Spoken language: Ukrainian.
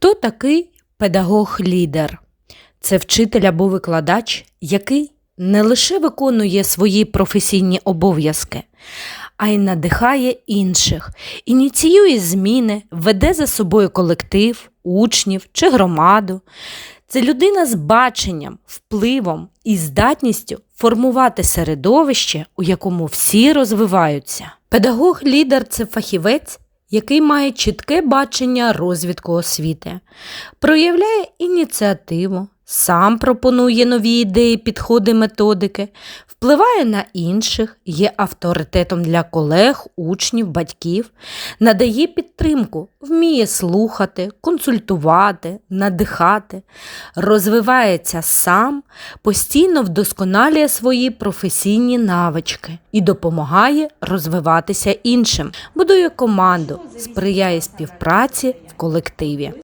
Хто такий педагог-лідер? Це вчитель або викладач, який не лише виконує свої професійні обов'язки, а й надихає інших, ініціює зміни, веде за собою колектив, учнів чи громаду. Це людина з баченням, впливом і здатністю формувати середовище, у якому всі розвиваються. Педагог-лідер це фахівець, який має чітке бачення розвитку освіти, проявляє ініціативу, сам пропонує нові ідеї, підходи, методики, впливає на інших, є авторитетом для колег, учнів, батьків, надає підтримку, вміє слухати, консультувати, надихати, розвивається сам, постійно вдосконалює свої професійні навички і допомагає розвиватися іншим, будує команду, сприяє співпраці в колективі.